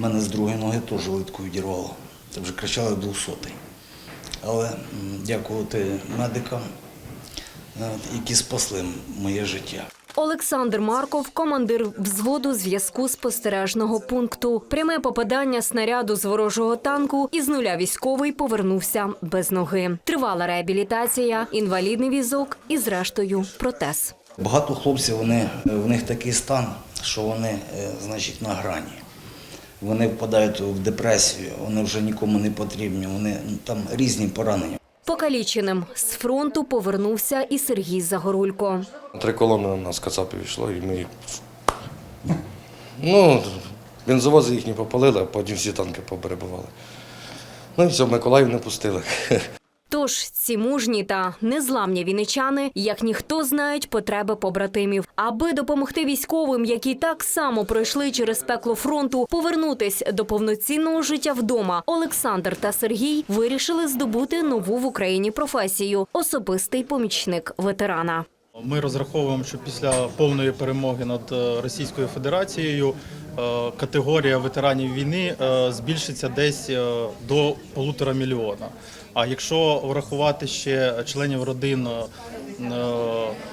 мене з другої ноги теж литку відірвало. Це вже кричали двохсотий. Але дякувати медикам, е, які спасли моє життя. Олександр Марков, командир взводу зв'язку спостережного пункту. Пряме попадання снаряду з ворожого танку із нуля військовий повернувся без ноги. Тривала реабілітація, інвалідний візок і, зрештою, протез. Багато хлопців вони, в них такий стан, що вони, е, значить, на грані. Вони впадають в депресію, вони вже нікому не потрібні, вони ну, там різні поранення. Покаліченим з фронту повернувся і Сергій Загорулько. Три колони на нас кацапи йшло, і ми. Ну, бензовози їхні попалили, а потім всі танки поперебували. Ну і все, Миколаїв не пустили. Тож ці мужні та незламні вінничани, як ніхто знають потреби побратимів, аби допомогти військовим, які так само пройшли через пекло фронту, повернутись до повноцінного життя вдома. Олександр та Сергій вирішили здобути нову в Україні професію особистий помічник ветерана. Ми розраховуємо, що після повної перемоги над е, Російською Федерацією категорія ветеранів війни е, збільшиться десь е, до полутора мільйона. А якщо врахувати ще членів родин е,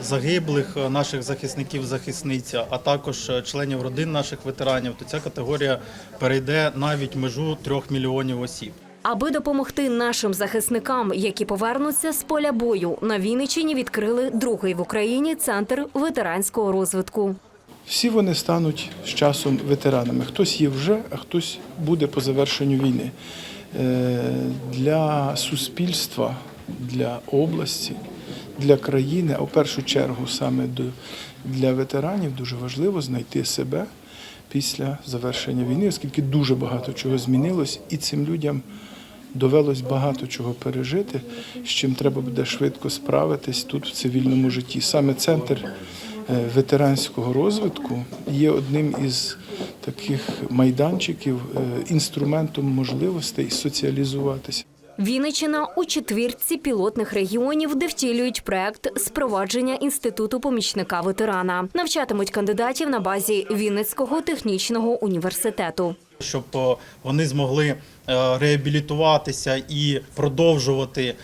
загиблих е, наших захисників, захисниця, а також е, членів родин наших ветеранів, то ця категорія перейде навіть межу трьох мільйонів осіб. Аби допомогти нашим захисникам, які повернуться з поля бою, на Вінниччині відкрили другий в Україні центр ветеранського розвитку. Всі вони стануть з часом ветеранами. Хтось є вже, а хтось буде по завершенню війни. Е, Для суспільства, для області, для країни, а в першу чергу саме для ветеранів дуже важливо знайти себе після завершення війни, оскільки дуже багато чого змінилось, і цим людям довелось багато чого пережити, з чим треба буде швидко справитись тут в цивільному житті. Саме центр ветеранського розвитку є одним із таких майданчиків, е, інструментом можливостей соціалізуватися. Вінниччина у четвірці пілотних регіонів, де втілюють проект спровадження інституту помічника ветерана. Навчатимуть кандидатів на базі Вінницького технічного університету. щоб е, вони змогли е, реабілітуватися і продовжувати, е,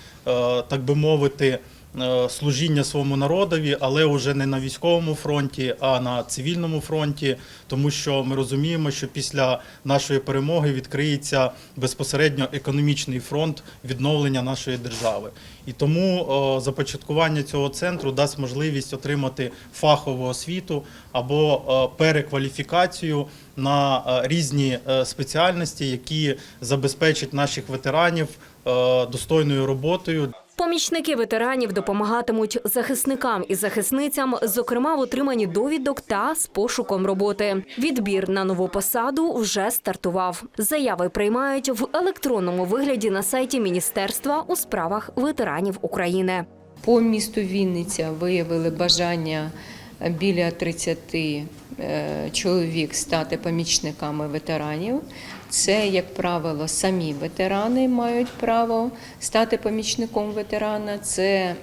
так би мовити, е, служіння своєму народові, але вже не на військовому фронті, а на цивільному фронті, тому що ми розуміємо, що після нашої перемоги відкриється безпосередньо економічний фронт відновлення нашої держави. І тому е, започаткування цього центру дасть можливість отримати фахову освіту або е, перекваліфікацію на е, різні е, спеціальності, які забезпечать наших ветеранів е, достойною роботою. Помічники ветеранів допомагатимуть захисникам і захисницям, зокрема в отриманні довідок та з пошуком роботи. Відбір на нову посаду вже стартував. Заяви приймають в електронному вигляді на сайті Міністерства у справах ветеранів України. По місту Вінниця виявили бажання біля 30 е, чоловік стати помічниками ветеранів. Це, як правило, самі ветерани мають право стати помічником ветерана. Це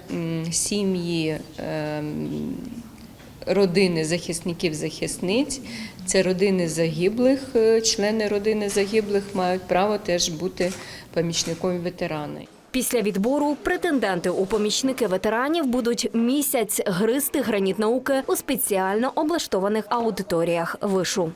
сім'ї. ем, Родини захисників захисниць, це родини загиблих, е, члени родини загиблих мають право теж бути помічником ветерана. Після відбору претенденти у помічники ветеранів будуть місяць гризти граніт науки у спеціально облаштованих аудиторіях вишу.